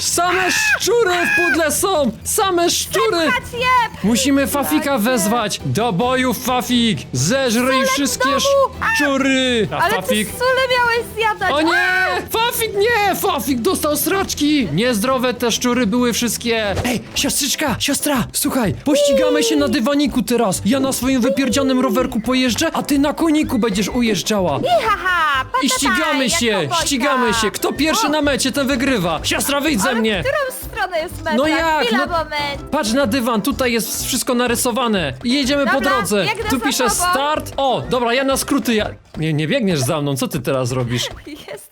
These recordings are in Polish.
Same szczury w pudle są! Same szczury! Patrz je! Musimy Fafika wezwać! Do boju, Fafik! Zeżryj wszystkie domu! szczury! A Ale Fafik... ty sule miałeś zjadać! O nie! Fafik nie! Fafik dostał sraczki! Niezdrowe te szczury były wszystkie! Ej, siostrzyczka, siostra! Słuchaj, pościgamy się na dywaniku teraz! Ja na swoim wypierdzianym rowerku pojeżdżę, a ty na koniku będziesz ujeżdżała! Haha, I ścigamy się! Ścigamy się! Kto pierwszy na mecie, ten wygrywa! Siostra, wyjdź ze Ale mnie! w którą stronę jest meta? No jak? Chwila, No- moment. Patrz na dywan, tutaj jest wszystko narysowane. I jedziemy po Dobra, drodze. biegnę Tu za pisze tobą. start. O, dobra, ja na skróty. Ja... Nie, nie biegniesz za mną, co ty teraz robisz? Jestem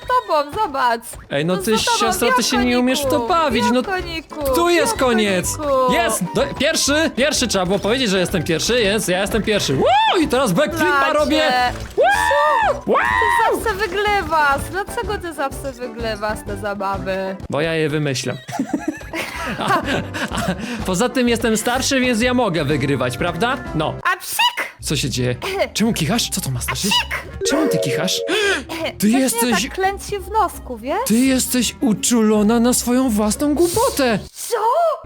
za, to za tobą, zobacz. Ej, no To ty, za tobą, siostra, ty się nie umiesz w to bawić, no- białkoniku, Tu jest koniec! Jest! Do, pierwszy! Pierwszy trzeba było powiedzieć, że jestem pierwszy, jest, ja jestem pierwszy. Wow! I teraz backflipa Bracie, robię! Wow! Ty zawsze wygrywasz. Dlaczego ty zawsze wygrywasz te zabawy? Bo ja je wymyślam. A, a, poza tym jestem starszy, więc ja mogę wygrywać, prawda? No. A psik! Co się dzieje? Czemu kichasz? Co to ma znaczyć? Czemu ty kichasz? Ty jesteś... tak klęci w nosku, wiesz? Ty jesteś uczulona na swoją własną głupotę! Co?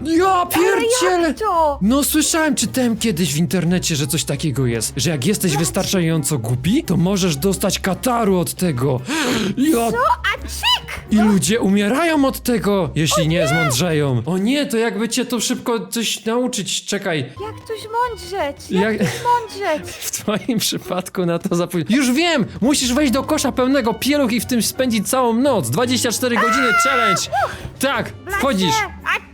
Ja Ale pierdzielę! jak to? No słyszałem, czytałem kiedyś w internecie, że coś takiego jest. Że jak jesteś wystarczająco głupi, to możesz dostać kataru od tego. Ja... A psik! I ludzie umierają od tego, jeśli nie zmądrzeją. O nie, to jakby cię to szybko coś nauczyć. Czekaj, Jak tuś mądrzeć? Jak- Jak tuś mądrzeć? w twoim przypadku na to zapóźnię. Już wiem! Musisz wejść do kosza pełnego pieluch i w tym spędzić całą noc. 24 godziny challenge. Tak, wchodzisz. A!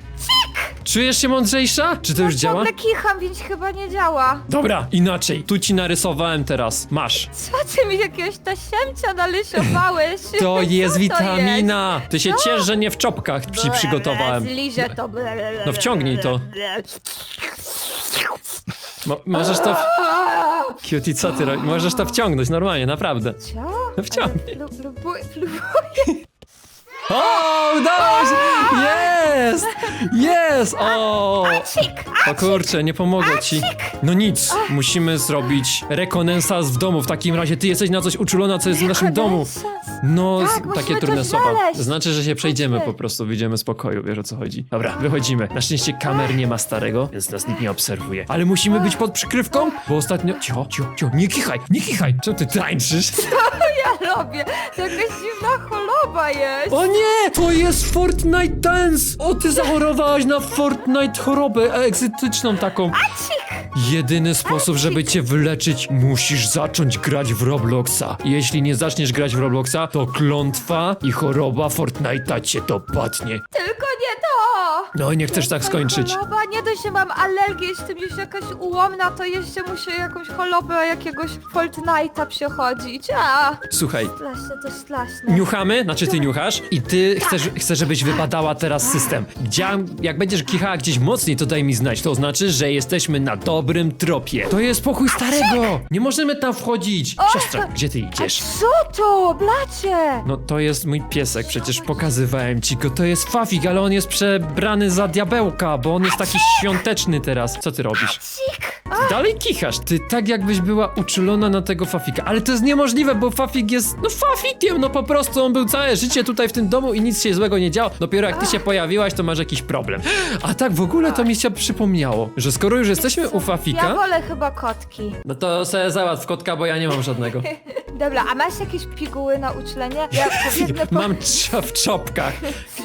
Czujesz się mądrzejsza? Czy to już działa? Ciągle kicham, więc chyba nie działa. Dobra, inaczej. Tu ci narysowałem teraz. Masz. Co ty mi jakiegoś tasiemcia nalysowałeś? To jest witamina. Ty się ciesz, że nie w czopkach ci przygotowałem. Zliżę to. No wciągnij to. Mo możesz to... W... Cutie, co ty robisz? Możesz to wciągnąć normalnie, naprawdę. Co? No wciągnij. Lu- lubuj- lubuję. O, udało się! Jest! Jest! O! Cik! O kurczę, nie pomogę ci. No nic, musimy zrobić rekonesans w domu. W takim razie ty jesteś na coś uczulona, co jest w naszym domu. No, Tak, z- musimy takie trudne słowa. znaleźć. Znaczy, że się przejdziemy po prostu, wyjdziemy z pokoju, wiesz o co chodzi. Dobra, wychodzimy. Na szczęście kamer nie ma starego, więc nas nikt nie obserwuje. Ale musimy być pod przykrywką, bo ostatnio... Cio, cio, cio, nie kichaj, nie kichaj! Czemu ty tańczysz? Ja robię. To jakaś dziwna choroba jest. O nie! To jest Fortnite Dance! O, ty zachorowałaś na Fortnite chorobę egzotyczną taką. Cik! Jedyny sposób, żeby cię wyleczyć, musisz zacząć grać w Robloxa. Jeśli nie zaczniesz grać w Robloxa, to klątwa i choroba Fortnite'a cię dopadnie. Tylko to! No nie chcesz tak skończyć. Choroba, nie dość, że mam alergię, jestem już jakaś ułomna, to jeszcze muszę jakąś chorobę jakiegoś Fortnite'a przechodzić. A, Słuchaj, straszne to straszne. niuchamy, znaczy ty niuchasz i ty chcesz, chcesz żebyś wypadała teraz system. Gdzie, jak będziesz kichała gdzieś mocniej, to daj mi znać. To znaczy, że jesteśmy na dobrym tropie. To jest pokój starego! Nie możemy tam wchodzić. Siostra, gdzie ty idziesz? Co to, blacie? No to jest mój piesek, przecież pokazywałem ci go. To jest Fafik, ale on jest przebrany za diabełka, bo on jest taki świąteczny teraz. Co ty robisz? Cik! Ty dalej kichasz. Ty tak jakbyś była uczulona na tego Fafika. Ale to jest niemożliwe, bo Fafik jest, no Fafikiem, no po prostu on był całe życie tutaj w tym domu i nic się złego nie działo. Dopiero jak ty się pojawiłaś, to masz jakiś problem. A tak w ogóle to mi się przypomniało, że skoro już jesteśmy u Ja Fafika, wolę chyba kotki. no to sobie załatw kotka, bo ja nie mam żadnego. Dobra, a masz jakieś piguły na uczulenie? Ja po... Mam w czopkach.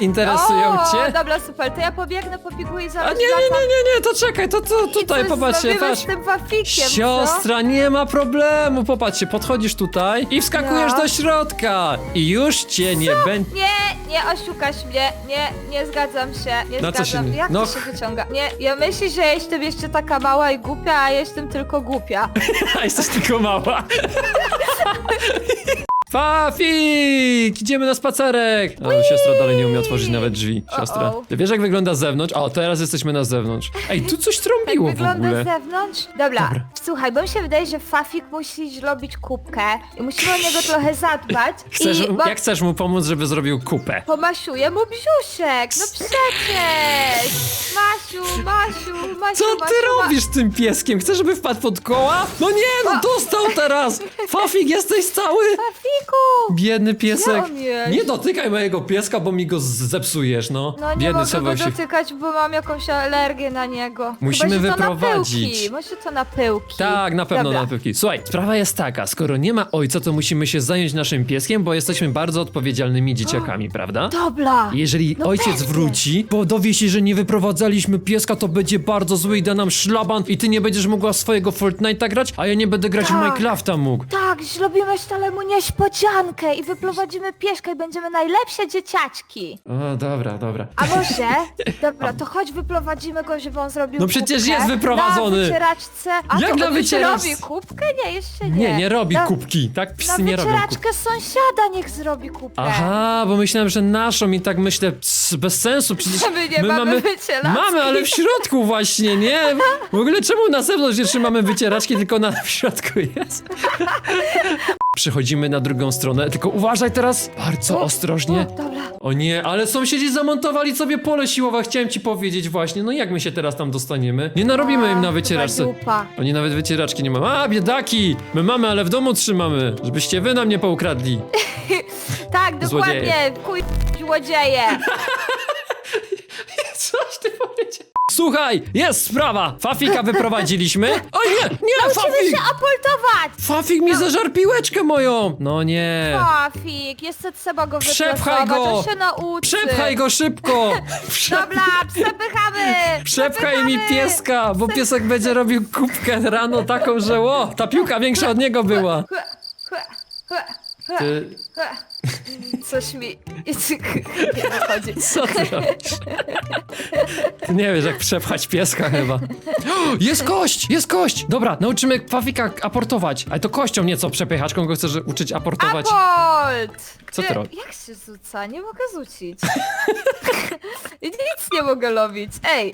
Interesują o, cię? dobra, super, to ja pobiegnę po piguły i A zaraz nie, nie, nie, nie, nie, to czekaj, to, to tutaj, popatrzcie, patrz. z tym wafikiem, Siostra, nie ma problemu, popatrzcie, podchodzisz tutaj i wskakujesz No. do środka i już cię nie będzie... co? Nie, nie oszukasz mnie, nie, nie zgadzam się, nie No co się zgadzam. nie- Jak no to się wyciąga? Nie, ja myślę, że jestem jeszcze taka mała i głupia, a jestem tylko głupia. A jesteś tylko mała. Fafik! Idziemy na spacerek! O, siostra dalej nie umie otworzyć nawet drzwi. Siostra. O-o. Ty wiesz jak wygląda z zewnątrz? O, teraz jesteśmy na zewnątrz. Ej, tu coś trąbiło w Wygląda ogóle. z zewnątrz? Dobra, słuchaj, bo mi się wydaje, że Fafik musi zrobić kubkę i musimy o niego trochę zadbać. Chcesz, I bo jak chcesz mu pomóc, żeby zrobił kupę? pomasiuję mu brzuszek, no przecież! Masiu, Masiu, Masiu, Co Masiu, ty Ma- robisz z tym pieskiem? Chcesz, żeby wpadł pod koła? No nie, no dostał teraz! Fafik, jesteś cały? Fafik, Fafiku! Biedny piesek. on jest? Nie dotykaj mojego pieska, bo mi go z- zepsujesz, no. No nie Biedny mogę schował go się. dotykać, bo mam jakąś alergię na niego. Musimy Chyba, że to wyprowadzić. Na pyłki. Może to na pyłki. Tak, na pewno Dobra. na pyłki. Słuchaj, sprawa jest taka, skoro nie ma ojca, to musimy się zająć naszym pieskiem, bo jesteśmy bardzo odpowiedzialnymi dzieciakami, prawda? Dobra. Jeżeli No ojciec pewnie. wróci, bo dowie się, że nie wyprowadzaliśmy pieska, to będzie bardzo zły i da nam szlaban i ty nie będziesz mogła swojego Fortnite'a grać, a ja nie będę grać w Tak. Minecrafta mógł. Tak, zrobimy mu niespodziankę i wyprowadzimy pieska i będziemy najlepsze dzieciaczki. O, dobra, dobra. A może? Dobra, to chodź wyprowadzimy go, żeby on zrobił No przecież kubkę jest wyprowadzony. Na wycieraczce. A Jak to na on już wycieraczce? robi kubkę? Nie, jeszcze nie. Nie, nie robi na, kubki, tak? Na Psy nie robią kubki. wycieraczkę sąsiada niech zrobi kubkę. Aha, bo myślałem, że naszą i tak myślę, ps, bez sensu, przecież My nie mamy wycieraczki. Mamy, ale w środku właśnie, nie? W ogóle czemu na zewnątrz jeszcze mamy wycieraczki, tylko na w środku jest? Przechodzimy na drugą stronę, tylko uważaj teraz, bardzo ostrożnie. O, dobra. O nie, ale sąsiedzi zamontowali sobie pole siłowe, chciałem ci powiedzieć właśnie, no jak my się teraz tam dostaniemy? Nie narobimy im na wycieraczce. chyba dupa. Oni nawet wycieraczki nie mają. A, biedaki! My mamy, ale w domu trzymamy, żebyście wy nam nie poukradli. Tak, Złodzieje. dokładnie. Kuj, złodzieje. Coś ty powiedział? Słuchaj, jest sprawa! Fafika wyprowadziliśmy. O nie, nie, Musimy Fafik! się apoltować. Fafik mi zeżar piłeczkę moją! No nie. Pafik, jeszcze trzeba go Przepchaj go! on się nauczy. Przepchaj go szybko! Prze Dobra, przepychamy! Przepchaj mi przepychamy. pieska, bo piesek będzie robił kubkę rano taką, że ło, ta piłka większa od niego była. Ty. Coś mi nie wychodzi. co ty robisz? Ty nie wiesz, jak przepchać pieska chyba. O, Jest kość! Jest kość! Dobra, nauczymy Fafika aportować. Ale to kością nieco przepychaczką go chcesz uczyć aportować. Apolt! Co ty Gdzie- robisz? Jak się rzuca? Nie mogę rzucić. Nic nie mogę robić. Ej,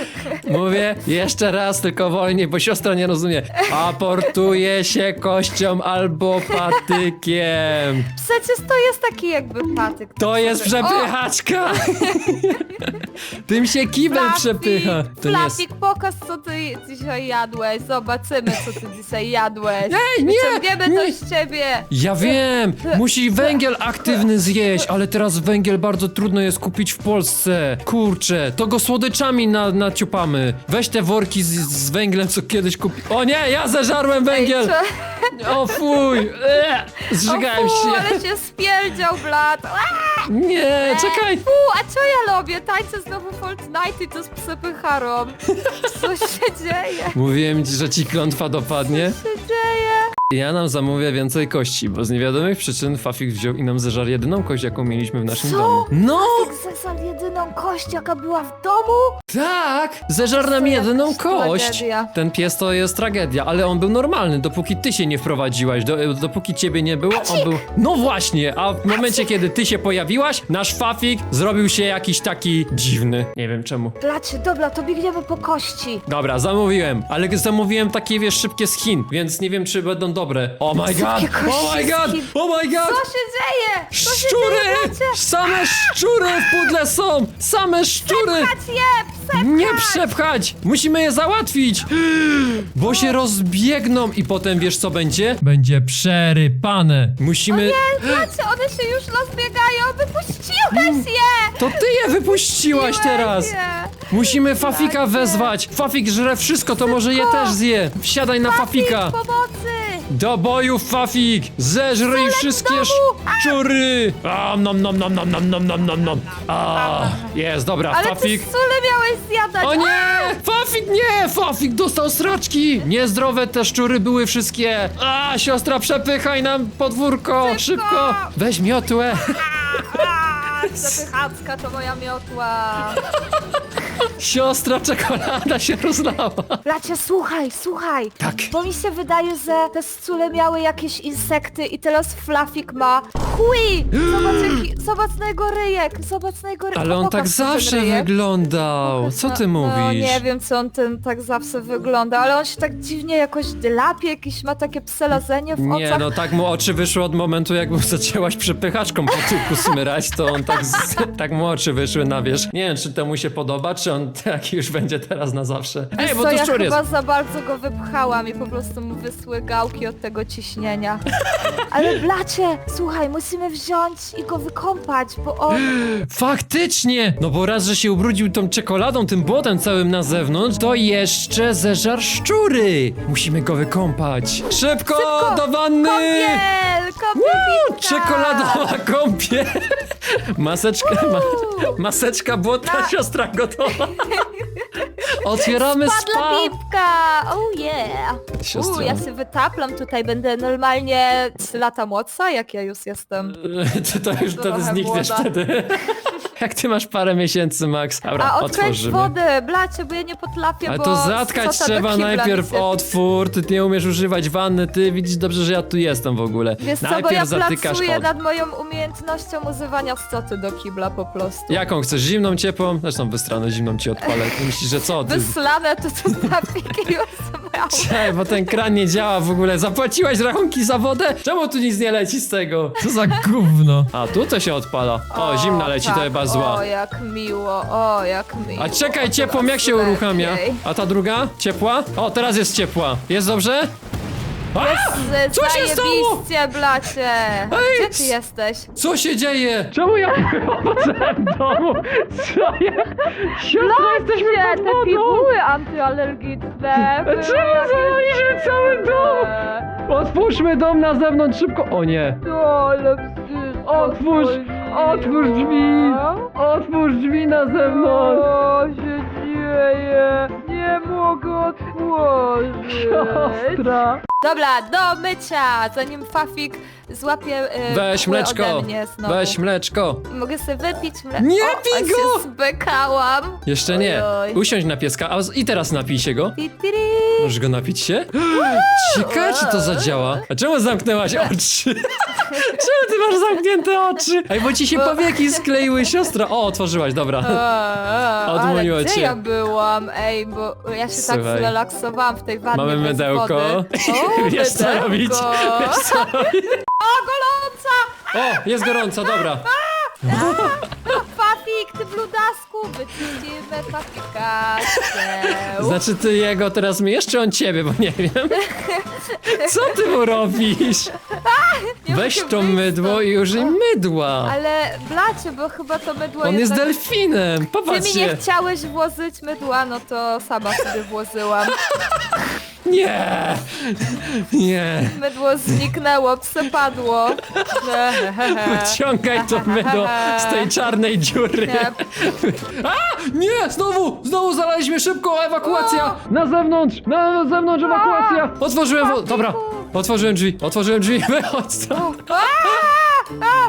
Mówię jeszcze raz, tylko wolniej, bo siostra nie rozumie. Aportuje się kością albo patykiem. przecież to jest taki jakby patyk. To jest przepychaczka! Tym się kibel przepycha. To nie jest... Pokaż co ty dzisiaj jadłeś. Zobaczymy co ty dzisiaj jadłeś. Ej, nie! Wyciągniemy to nie. z ciebie. Ja wiem! Musi węgiel aktywny zjeść, ale teraz węgiel bardzo trudno jest kupić w Polsce. Kurczę, to go słodyczami na, naciupamy. Weź te worki z, z węglem, co kiedyś kupi... O nie, ja zeżarłem węgiel! Ej, O fuj! Zżygałem o, fu, się. ale się spierdział, blat. Aaa, Nie, czekaj! Fu, a co ja robię? Tańczę znowu Fortnite i to z przepycharą. Co się dzieje? Mówiłem ci, że ci klątwa dopadnie. Co się dzieje? Ja nam zamówię więcej kości, bo z niewiadomych przyczyn Fafik wziął i nam zeżarł jedyną kość, jaką mieliśmy w naszym Co? domu. No! Kość, jaka była w domu? Tak! Zeżar nam jakaś kość. tragedia. Ten pies to jest tragedia, ale on był normalny, dopóki ty się nie wprowadziłaś, do, dopóki ciebie nie było, on był... No właśnie, a w momencie, kiedy ty się pojawiłaś, nasz Fafik zrobił się jakiś taki dziwny. Nie wiem czemu. Blacie, dobra, to biegniemy po kości. Dobra, zamówiłem, ale zamówiłem takie, wiesz, szybkie z Chin, więc nie wiem, czy będą dobre. Oh my god! Szybkie kości Oh my z god! Chin. Oh my god! Co się dzieje? Co się Szczury! dzieje, blacie? Same szczury w pudle są! Same szczury! Pchać je, przepchać! Nie przepchać! Musimy je załatwić! Bo się rozbiegną i potem wiesz co będzie? Będzie przerypane. Musimy... Nie, blacie, one się już rozbiegają, wypuściłeś je! To ty je wypuściłaś teraz! Je. Musimy Fafika wezwać! Fafik żre wszystko, to może je też zje! Wsiadaj na Fafika! pomocy! Do boju, Fafik! Zeżryj wszystkie szczury! A, nom, nom, nom, nom, nom, nom, nom, nom, nom. A, jest, dobra, Ale Fafik. ty sule miałeś zjadać! O nie! Fafik nie! Fafik dostał straczki! Niezdrowe te szczury były wszystkie! A, siostra, przepychaj nam podwórko! Szybko! Szybko! Weź miotłę! A, Zapychacka to moja miotła. Siostra, czekolada się rozlała! Bracie, słuchaj, słuchaj. Tak. Bo mi się wydaje, że te scule miały jakieś insekty i teraz Flafik ma chuj! Zobacz, jaki, zobacz na jego ryjek, zobacz na jego ryjek. Ale on Pokaż tak ten zawsze ryjek. wyglądał! Co ty No, mówisz? No, nie wiem, co on ten tak zawsze wygląda, ale on się tak dziwnie jakoś drapie, jakieś ma takie pselazenie w Nie, oczach. no tak mu oczy wyszły od momentu, jak mu zaczęłaś przepychaczką po tyłku smyrać, to on tak, z, tak mu oczy wyszły na wierzch. Nie wiem, czy to mu się podoba, zobaczy on taki już będzie teraz na zawsze. Ej, bo co, tu ja szczur jest. chyba za bardzo go wypchałam i po prostu mu wysły gałki od tego ciśnienia. Ale blacie, słuchaj, musimy wziąć i go wykąpać, bo on... Faktycznie! No bo raz, że się ubrudził tą czekoladą, tym błotem całym na zewnątrz, to jeszcze zeżar szczury! Musimy go wykąpać. Szybko, Szybko! do wanny! Kąpiel Czekoladowa kąpiel! Maseczka, ma, maseczka błota, Na- siostra gotowa. Otwieramy spa. pipka! Oh yeah! Uuu, ja się wytaplam tutaj, będę normalnie 3 lata młodsza, jak ja już jestem. Ty to już wtedy Trochę znikniesz młoda. wtedy. Jak ty masz parę miesięcy, Max. Dobra, A odkręć otworzymy. wodę, blacie, bo ja nie potrafię, Ale bo to zatkać do trzeba kibla najpierw się- otwór, ty nie umiesz używać wanny, ty widzisz dobrze, że ja tu jestem w ogóle. Wiesz co, bo najpierw ja zatykasz pracuję od. nad moją umiejętnością używania stoty do kibla po prostu. Jaką chcesz? Zimną, ciepłą? Zresztą wystranę zimną ci odpalę. Ty myślisz, że co? Ty... Wyslane to to trafiki miał. Czekaj, bo ten kran nie działa w ogóle. Zapłaciłaś rachunki za wodę? Czemu tu nic nie leci z tego? Co za gówno? A, tu to się odpala. O, zimna leci, to tak, chyba zła. O, jak miło, o, jak miło. A czekaj, ciepłą jak się uruchamia? A ta druga? Ciepła? O, teraz jest ciepła. Jest dobrze? A! Z- Co się stało? Zajebiście, blacie! Ej, Gdzie ty jesteś? Co się dzieje? Czemu ja wychodzę w domu? Co ja? Siostra, jesteśmy pod te wodą! piguły antyalergiczne. były Czemu zalaliśmy cały dom? Otwórzmy dom na zewnątrz szybko. O nie. Ale wszystko Otwórz, otwórz drzwi. Otwórz drzwi na zewnątrz. Co się dzieje? Nie mogę otworzyć. Siostra. Dobra, do mycia, zanim Fafik złapie e, Weź kły mleczko. ode mnie znowu. Weź mleczko. Mogę sobie wypić mleczko. Nie o, pij go! się zbekałam. Jeszcze nie. Ojoj. Usiądź na pieska. A z- i teraz napij się go. Ti, ti, ri. Możesz go napić się? Ciekawe, czy to zadziała. A czemu zamknęłaś oczy? czemu ty masz zamknięte oczy? Ej, bo ci się powieki skleiły, siostra. O, otworzyłaś, dobra. Odmówiło ale gdzie cię. ja byłam? Ej, bo ja się tak Słuchaj. zrelaksowałam w tej wannie Mamy bez mydełko. Wody. O, Wiesz co robić? Wiesz co robić? O, goląca! O, jest gorąca, dobra. Fafik, ty bludasku! Wyczyścimy Fafika. Czeł. Znaczy ty jego teraz myjesz, czy on ciebie, bo nie wiem. Co ty mu robisz? Nie Weź mogę to wyjść mydło stąd. i użyj mydła. Ale blacie, bo chyba to mydło On jest jednak... delfinem, Ty mi nie chciałeś włożyć mydła, no to sama sobie włożyłam. Nie, nie. Mydło zniknęło, przepadło. Wyciągaj to mydło z tej czarnej dziury. Nie, A! Nie! Znowu! Znowu zalaliśmy szybko! Ewakuacja! Na zewnątrz! Na zewnątrz ewakuacja! Otworzyłem wo- Dobra, otworzyłem drzwi, otworzyłem drzwi, wychodź stąd!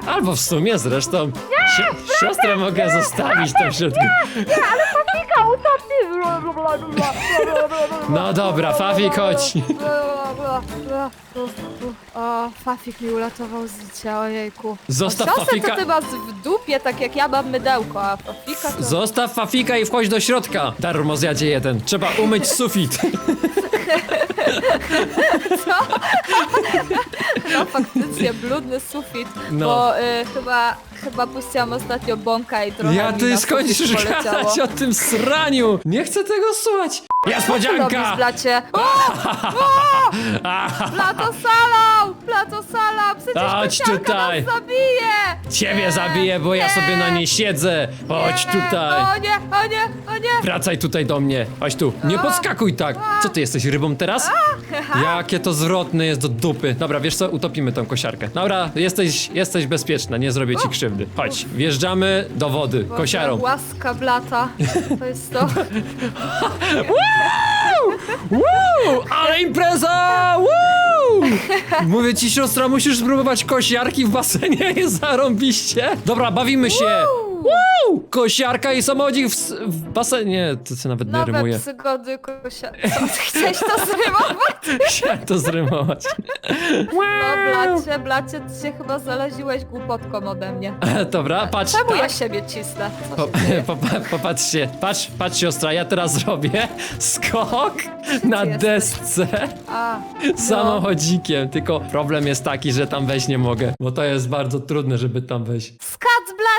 Albo w sumie zresztą. Si- siostrę mogę zostawić tam w środku. No dobra, Fafik, chodź. O, Fafik mi uratował życie, ojejku. Zostaw A siostrę Fafika. to ty masz w dupie, tak jak ja mam mydełko, a Fafika to... Zostaw Fafika i wchodź do środka. Darmo zjadzie jeden. Trzeba umyć sufit. No faktycznie, bludny sufit, No. bo y, chyba, chyba puściłam ostatnio bąka i trochę Ja mi ty skończysz sufit poleciało. gadać o tym sraniu. Nie chcę tego słuchać. Co robisz, Niespodzianka! blacie? O! O! Plato salał! Plato! Przecież Chodź tutaj. nas zabije! Ciebie zabiję, bo ja sobie na niej siedzę. Chodź nie, tutaj. O nie, o nie, o nie! Wracaj tutaj do mnie. Chodź tu. Nie podskakuj tak. Co ty jesteś rybą teraz? Jakie to zwrotne jest do dupy. Dobra, wiesz co? Utopimy tą kosiarkę. Dobra, jesteś, jesteś bezpieczna, nie zrobię ci krzywdy. Chodź, wjeżdżamy do wody kosiarą. Łaska blata. To jest to. Woo! Ale impreza! Woo! Mówię ci, siostra, musisz spróbować kosiarki w basenie, jest zarąbiście. Dobra, bawimy się. Woo! Kosiarka i samochodzik w, s- w basenie. To co nawet nie Nowe rymuje. przygody kosia... Co, chciałeś to zrymować? Chciałem to zrymować. No blacie, blacie, ty się chyba zalaziłeś głupotką ode mnie. Dobra, patrz. Czemu tak. ja siebie cisnę? Co Po, się dzieje? po, popatrzcie, patrz, patrz siostra, ja teraz zrobię skok na jesteś? desce A, samochodzikiem, tylko problem jest taki, że tam wejść nie mogę, bo to jest bardzo trudne, żeby tam wejść.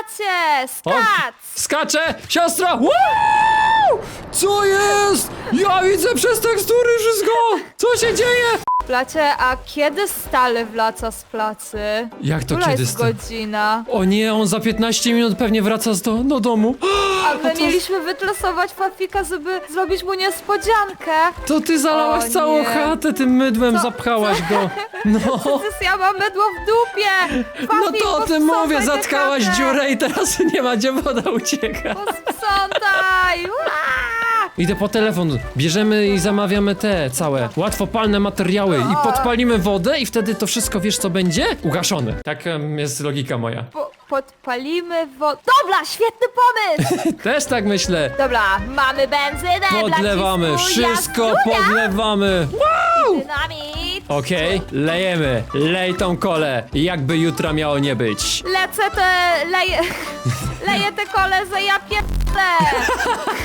Skac blacie! O, Skac! Skaczę! Siostra! Woo! Co jest? Ja widzę przez tekstury wszystko! Co się dzieje? Placie, a kiedy stale wraca z pracy? Jak to Która kiedy jest sta- godzina? O nie, on za 15 minut pewnie wraca z do, do domu. A my mieliśmy wytresować Fafika, żeby zrobić mu niespodziankę. To ty zalałaś O całą nie. chatę tym mydłem, Co- zapchałaś go. No. Przecież ja mam mydło w dupie! No Fafik, to o tym posprzątaj mówię, tę zatkałaś chatę. dziurę i teraz nie ma gdzie woda ucieka. Posprzątaj! Ua! Idę po telefon, bierzemy i zamawiamy te całe łatwopalne materiały i podpalimy wodę i wtedy to wszystko, wiesz co będzie? Ugaszone. Tak em, jest logika moja. Po, podpalimy wodę. Dobra, świetny pomysł! Też tak myślę. Dobra, mamy benzynę Podlewamy, wszystko podlewamy. Dynamit! Okej, lejemy, lej tą kolę, jakby jutra miało nie być. Lecę te... leję... leję te kolezę, ja pierdolę!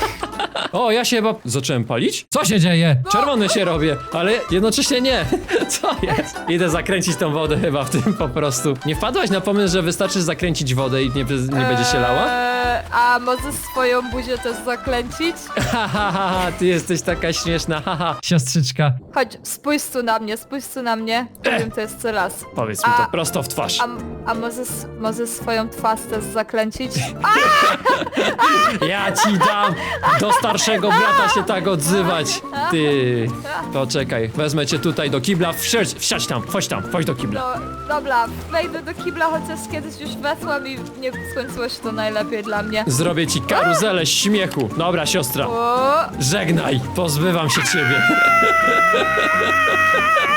O, ja się chyba zacząłem palić? Co się dzieje? Czerwony się robię, ale jednocześnie nie. Co jest? Idę zakręcić tą wodę chyba w tym po prostu. Nie wpadłaś na pomysł, że wystarczy zakręcić wodę i nie, nie będzie się lała? A może swoją buzię też zaklęcić? Ha, ha, ha, ha, ty jesteś taka śmieszna, haha. Siostrzyczka, Chodź, spójrz tu na mnie, spójrz tu na mnie. Powiem to jeszcze raz. powiedz mi to A- prosto w twarz. A, a może, s- może swoją twarz też zaklęcić? Ja ci dam do starszego brata się tak odzywać. Ty, poczekaj, wezmę cię tutaj do kibla, wsiadź, wsiadź tam, chodź tam, chodź do kibla. No, dobra, wejdę do kibla, chociaż kiedyś już weszłam i nie skończyło się to najlepiej dla mnie. Zrobię ci karuzelę śmiechu. Dobra, siostra. O, Żegnaj, pozbywam się ciebie.